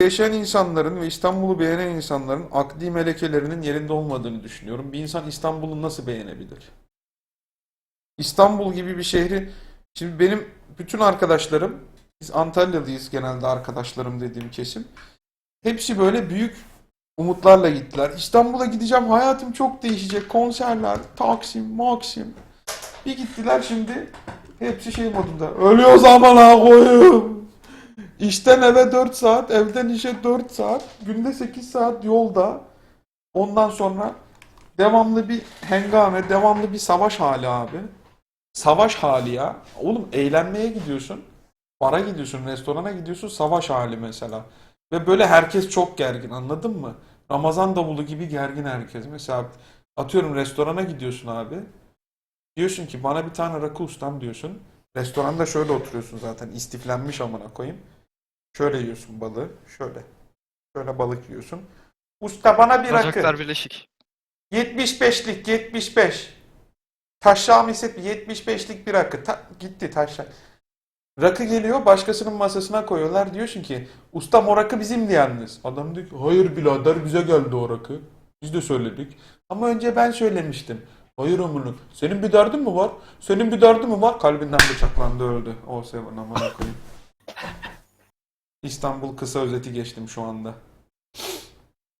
yaşayan insanların ve İstanbul'u beğenen insanların akli melekelerinin yerinde olmadığını düşünüyorum. Bir insan İstanbul'u nasıl beğenebilir? İstanbul gibi bir şehri şimdi benim bütün arkadaşlarım biz Antalyalıyız genelde arkadaşlarım dediğim kesim. Hepsi böyle büyük umutlarla gittiler. İstanbul'a gideceğim hayatım çok değişecek. Konserler, Taksim, Maksim. Bir gittiler şimdi hepsi şey modunda. Ölüyoruz aman ha koyum. İşten eve 4 saat, evden işe 4 saat, günde 8 saat yolda. Ondan sonra devamlı bir hengame, devamlı bir savaş hali abi. Savaş hali ya. Oğlum eğlenmeye gidiyorsun. Bara gidiyorsun, restorana gidiyorsun, savaş hali mesela. Ve böyle herkes çok gergin anladın mı? Ramazan davulu gibi gergin herkes. Mesela atıyorum restorana gidiyorsun abi. Diyorsun ki bana bir tane rakı ustam diyorsun. Restoranda şöyle oturuyorsun zaten istiflenmiş amına koyayım. Şöyle yiyorsun balığı. Şöyle. Şöyle balık yiyorsun. Usta bana bir rakı. Bacaklar birleşik. 75'lik 75. Taşrağım hissetmi 75'lik bir rakı. Ta- gitti taşra. Rakı geliyor başkasının masasına koyuyorlar. Diyorsun ki ustam o rakı bizimdi yalnız. Adam diyor ki hayır birader bize geldi o rakı. Biz de söyledik. Ama önce ben söylemiştim. Hayır amına. Senin bir derdin mi var? Senin bir derdin mi var? Kalbinden bıçaklandı öldü. O seven amına koyayım. İstanbul kısa özeti geçtim şu anda.